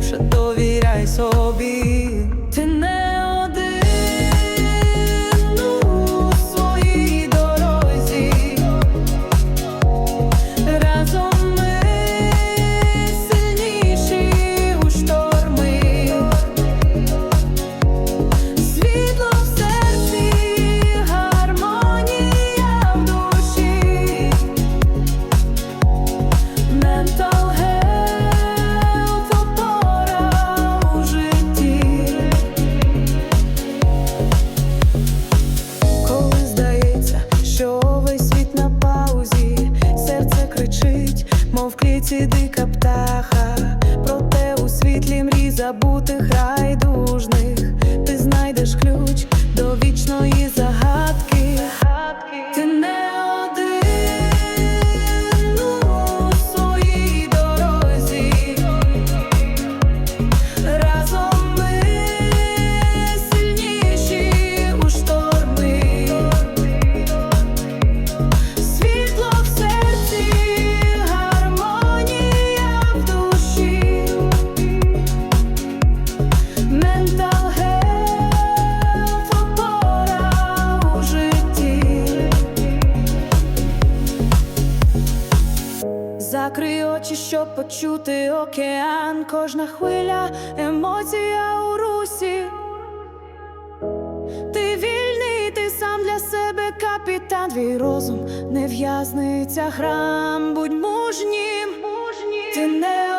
липше довіряй собі. Ти не дика птаха. Проте у світлі мрій забутих райдужних ти знайдеш ключ Закрий очі, щоб почути океан, кожна хвиля, емоція у русі. Ти вільний, ти сам для себе капітан, твій розум не в'язниця храм, будь мужнім, ти не